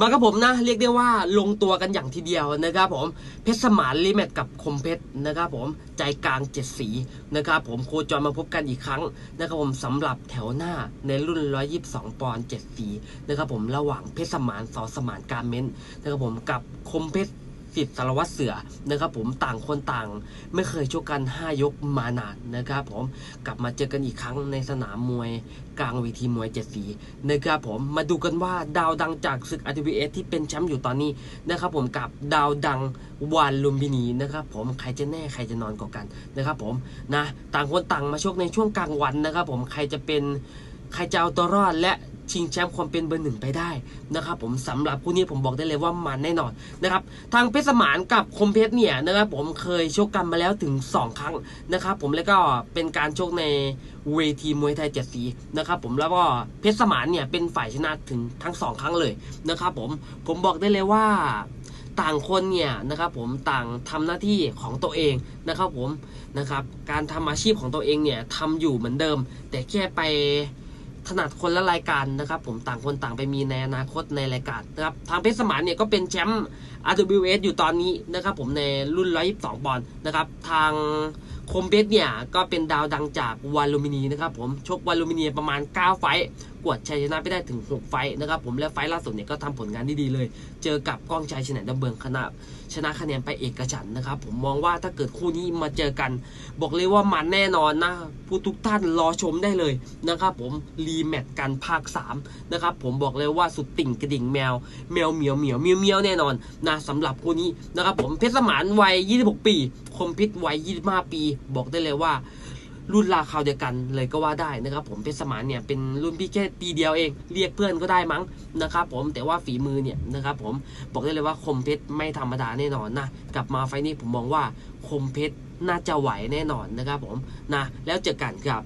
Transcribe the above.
มาครับผมนะ เรียกได้ว่าลงตัวกันอย่างทีเดียวนะครับผมเพชรสมานลิแมตกับคมเพชรนะครับผมใจกลางเจ็ดสีนะครับผมโคจรมาพบกันอีกครั้งนะครับผมสำหรับแถวหน้าในรุ่น 122 ปอนด์เจ็ดสีนะครับผมระหว่างเพชรสมานสอสมานการเม้นนะครับผมกับคมเพชร สิทธิ์สารวัตรเสือนะครับผมต่างคนต่าง ไม่เคยชกกัน 5 ยกมานานนะครับผมกลับมาเจอกันอีกครั้งในสนามมวยกลางเวทีมวยเจ็ดสีนะครับผมมาดูกันว่าดาวดังจากศึก RTVS ที่เป็นแชมป์อยู่ตอนนี้นะครับผมกับดาวดังวานลุมพินีนะครับผมใครจะแน่ใครจะนอนกว่ากันนะครับผมนะต่างคนต่างมาชกในช่วงกลางวันนะครับผมใครจะเป็นใครจะเอาตัวรอดและ ชิงแชมป์ความเป็นเบอร์หนึ่งไปได้นะครับผมสำหรับคู่นี้ผมบอกได้เลยว่ามันแน่นอนนะครับทางเพชรสมานกับคมเพชรเนี่ยนะครับผมเคยชกกันมาแล้วถึง 2 ครั้งนะครับผมแล้วก็เป็นการชกในเวทีมวยไทยเจ็ดสีนะครับผมแล้วก็เพชรสมานเนี่ยเป็นฝ่ายชนะถึงทั้งสองครั้งเลยนะครับผมผมบอกได้เลยว่าต่างคนเนี่ยนะครับผมต่างทำหน้าที่ของตัวเองนะครับผมนะครับการทำอาชีพของตัวเองเนี่ยทำอยู่เหมือนเดิม แต่แค่ไป ถนัดคนละรายการนะครับ ผมต่างคนต่างไปมีในอนาคตในรายการนะครับทางเพชรสมานเนี่ยก็เป็นแชมป์ RWS อยู่ตอนนี้นะครับ ผมในรุ่น 122 ปอนด์นะครับ ทาง คมเพชรเนี่ย ก็เป็นดาวดังจากวาลูมินีนะครับผมชกวาลูมินีประมาณ 9 ไฟต์กวดชัยชนะไปได้ถึง 6 ไฟต์นะครับผมและไฟต์ล่าสุดเนี่ยก็ทำผลงานได้ดีเลย เจอกับก้องชัยชนะดำเบิงคณะชนะคะแนนไปเอกฉันนะครับผมมองว่าถ้าเกิดคู่นี้มาเจอกัน บอกเลยว่ามันแน่นอนนะผู้ทุกท่านรอชมได้เลยนะครับผมรีแมตช์กันภาค3นะครับผมบอกเลยว่าสุดติ่งกระดิ่งแมวแมวเหมียวเหมียวเมียวเมียวแน่นอนนะสำหรับคู่นี้นะครับผมเพชรสมานวัย 26 ปี คมพิษวัย25 ปี บอกได้เลยว่า รุ่นราคาวเดียวกันเลยก็ว่าได้นะครับผมเพชรสมานเนี่ยเป็นรุ่นพี่แค่ปีเดียวเอง เรียกเพื่อนก็ได้มั้งนะครับผมแต่ว่าฝีมือเนี่ยนะครับผมบอกได้เลยว่าคมเพชรไม่ธรรมดาแน่นอนนะกลับมาไฟนี้ผมมองว่าคมเพชรน่าจะไหวแน่นอนนะครับผมนะแล้วเจอกันครับ